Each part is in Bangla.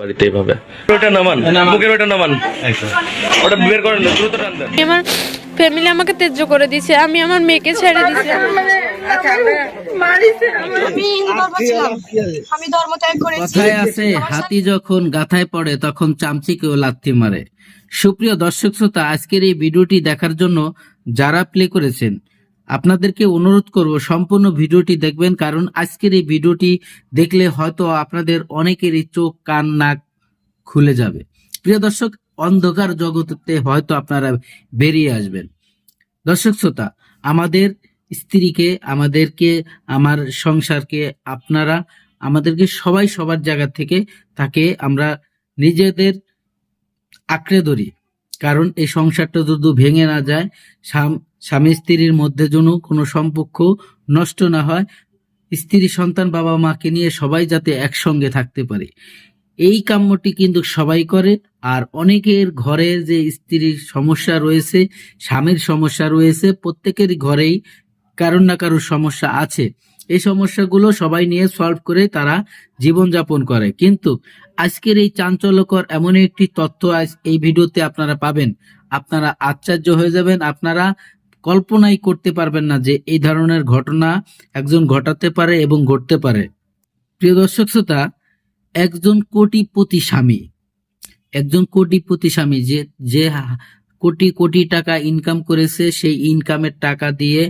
বাড়িতে এইভাবে ওটা নামান বুকের ওটা নামান। ওটা বের করেন দ্রুত টান দেন। আমার ফ্যামিলি আমাকে তেজ্য করে দিছে আমি আমার মেয়েকে ছেড়ে দিছি আমি হিন্দু ধর্ম ছিলাম আমি ধর্ম ত্যাগ করেছি। কথায় আছে হাতি যখন গাথায় পড়ে তখন চামচিকেও লাথি মারে। সুপ্রিয় দর্শক শ্রোতা আজকের এই ভিডিওটি দেখার জন্য যারা প্লে করেছেন আপনাদেরকে অনুরোধ করব সম্পূর্ণ ভিডিওটি দেখবেন, কারণ আজকের এই ভিডিওটি দেখলে হয়তো আপনাদের অনেকেরই চোখ, কান, নাক খুলে যাবে। প্রিয় দর্শক, অন্ধকার জগতে হয়তো আপনারা বেরিয়ে আসবেন। দর্শক শ্রোতা, আমাদের স্ত্রীকে, আমাদেরকে, আমার সংসারকে, আপনারা, আমাদেরকে সবাই সবার জায়গা থেকে তাকে আমরা নিজেদের আঁকড়ে ধরি। কারণ এই সংসারটা যদি ভেঙে না যায় স্বামী স্ত্রীর মধ্যে যেন কোনো সম্পর্ক নষ্ট না হয়, স্ত্রী সন্তান বাবা মাকে নিয়ে সবাই যাতে একসঙ্গে থাকতে পারে। এই কাম্যটি কিন্তু সবাই করে, আর অনেকের ঘরে যে স্ত্রীর সমস্যা রয়েছে, স্বামীর সমস্যা রয়েছে প্রত্যেকেরই ঘরেই কারোর না কারোর সমস্যা আছে। এই সমস্যাগুলো সবাই নিয়ে সলভ করে তারা জীবনযাপন করে। কিন্তু আজকের এই চাঞ্চল্যকর এমন একটি তথ্য আজ এই ভিডিওতে আপনারা পাবেন। আপনারা আশ্চর্য হয়ে যাবেন, আপনারা কল্পনাই করতে পারবেন না যে এই ধরনের ঘটনা একজন ঘটাতে পারে এবং ঘটতে পারে। প্রিয় দর্শক শ্রোতা, একজন কোটিপতি স্বামী, একজন কোটিপতি স্বামী যে যে কোটি কোটি টাকা ইনকাম করেছে, সেই ইনকামের টাকা দিয়ে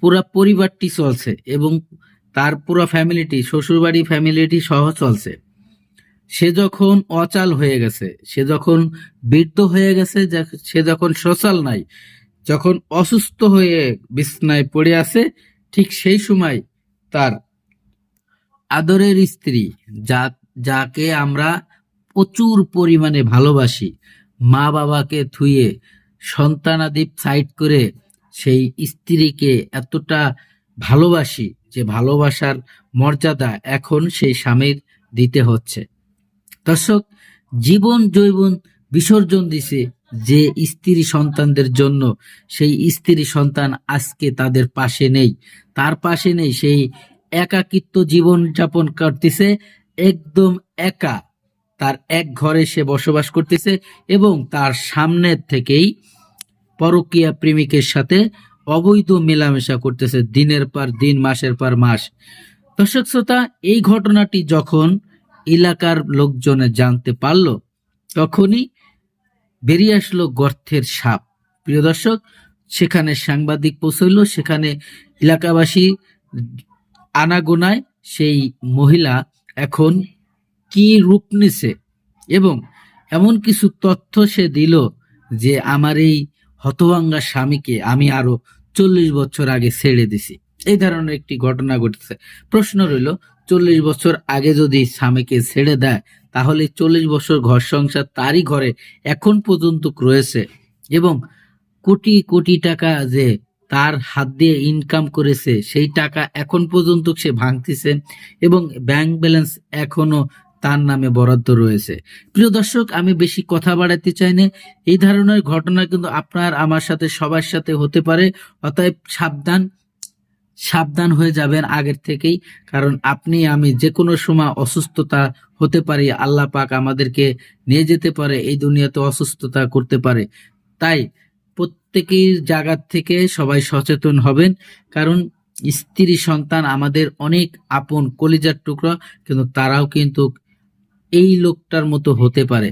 পুরা পরিবারটি চলছে এবং তার পুরো ফ্যামিলিটি, শ্বশুরবাড়ি ফ্যামিলিটি সহ চলছে। সে যখন অচাল হয়ে গেছে, সে যখন বৃদ্ধ হয়ে গেছে সে যখন সচাল নাই, যখন অসুস্থ হয়ে বিছনায় পড়ে আছে, ঠিক সেই সময় তার আদরের স্ত্রী, যা, যাকে আমরা প্রচুর পরিমাণে ভালোবাসি মা বাবাকে থুয়ে সন্তানাদি সাইড করে সেই স্ত্রীকে এতটা ভালোবাসি যে ভালোবাসার মর্যাদা এখন সেই স্বামীর দিতে হচ্ছে। দর্শক, জীবন জৈবন বিসর্জন দিছে যে স্ত্রী সন্তানদের জন্য। সেই স্ত্রী সন্তান আজকে তাদের পাশে নেই। তার পাশে নেই সেই একাকিত্ব জীবন যাপন করতেছে, একদম একা। তার এক ঘরে সে বসবাস করতেছে এবং তার সামনের থেকেই পরকীয়া প্রেমিকের সাথে অবৈধ মেলামেশা করতেছে দিনের পর দিন, মাসের পর মাস। দর্শক শ্রোতা, এই ঘটনাটি যখন এলাকার লোকজনে জানতে পারল, তখনই বেরিয়ে আসলো গর্তের সাপ। প্রিয় দর্শক, সেখানে সাংবাদিক পৌঁছইল, সেখানে এলাকাবাসী আনাগোনায় সেই মহিলা এখন কি রূপ নিছে এবং এমন কিছু তথ্য সে দিল যে আমার এই হতভাঙ্গা স্বামীকে আমি আরও চল্লিশ বছর আগে ছেড়ে দিছি। এই ধরনের একটি ঘটনা ঘটেছে। প্রশ্ন রইল, চল্লিশ বছর আগে যদি স্বামীকে ছেড়ে দেয়, তাহলে চল্লিশ বছর ঘর সংসার তারই ঘরে এখন পর্যন্ত রয়েছে এবং কোটি কোটি টাকা যে তার হাত দিয়ে ইনকাম করেছে, সেই টাকা এখন পর্যন্ত সে ভাঙতেছে এবং ব্যাংক ব্যালেন্স এখনও তার নামে বরাদ্দ রয়েছে। প্রিয় দর্শক, আমি বেশি কথা বাড়াতে চাই না। এই ধরনের ঘটনা কিন্তু আপনার, আমার সাথে, সবার সাথে হতে পারে। অতএব সাবধান সাবধান হয়ে যাবেন আগের থেকেই। কারণ আপনি, আমি যে কোনো সময় অসুস্থতা হতে পারি, আল্লাহ পাক আমাদেরকে নিয়ে যেতে পারে, এই দুনিয়াতে অসুস্থতা করতে পারে। তাই প্রত্যেকের জায়গার থেকে সবাই সচেতন হবেন। কারণ স্ত্রী সন্তান আমাদের অনেক আপন, কলিজার টুকরা, কিন্তু তারাও কিন্তু এই লোকটার মতো হতে পারে।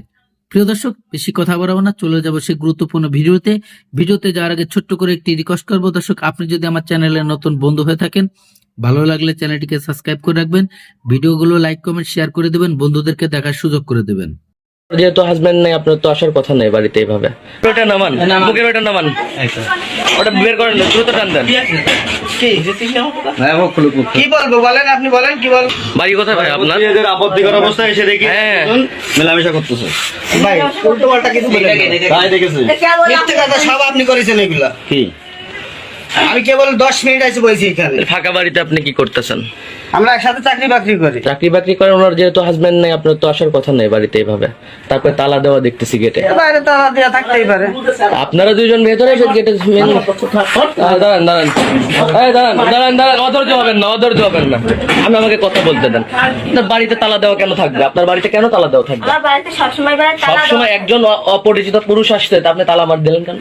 প্রিয় দর্শক, বেশি কথা বলাবো না, চলে যাব সেই গুরুত্বপূর্ণ ভিডিওতে। ভিডিওতে যাওয়ার আগে ছোট্ট করে একটি রিকোয়েস্ট করব। দর্শক, আপনি যদি আমার চ্যানেলের নতুন বন্ধু হয়ে থাকেন, ভালো লাগলে চ্যানেলটিকে সাবস্ক্রাইব করে রাখবেন। ভিডিওগুলো লাইক কমেন্ট শেয়ার করে দেবেন। বন্ধুদেরকে দেখার সুযোগ করে দেবেন। যেহেতু হাজবেন্ড নেই আপনার তো আসার কথা নেই বাড়িতে এইভাবে। ওটা নামান বুকের ওটা নামান। ওটা বের করেন না দ্রুত টান দেন। কি বলব বলেন আপনি বলেন কি বল বাড়ি কোথায় ভাই আপনার? এদের আপত্তিকর অবস্থায় এসে দেখি। হ্যাঁ। মেলামেশা করতেছে। ভাই উল্টো পাল্টা কিছু বলেন তাই দেখেছি মিথ্যে কথা সব আপনি করেছেন এগুলা। কি? আমি কেবল দশ মিনিট আছে বলছি এখানে। ফাঁকা বাড়িতে আপনি কি করতেছেন? আমরা একসাথে চাকরি বাকরি করি। চাকরি বাকরি করেন ওনার যেহেতু হাজবেন্ড নেই আপনার তো আসার কথা নেই বাড়িতে এইভাবে। তারপরে তালা দেওয়া দেখতেছি গেটে বাইরে তালা দেওয়া থাকতেই পারে। আপনারা দুইজন ভেতরে এসে গেটে দাঁড়ান দাঁড়ান। দাঁড়ান দাঁড়ান দাঁড়ান অধৈর্য হবেন না অধৈর্য হবেন না। আমি আমাকে কথা বলতে দেন। আপনার বাড়িতে তালা দেওয়া কেন থাকবে? আপনার বাড়িতে কেন তালা দেওয়া থাকবে? সবসময় একজন অপরিচিত পুরুষ আসছে তা আপনি তালা মার দিলেন কেন?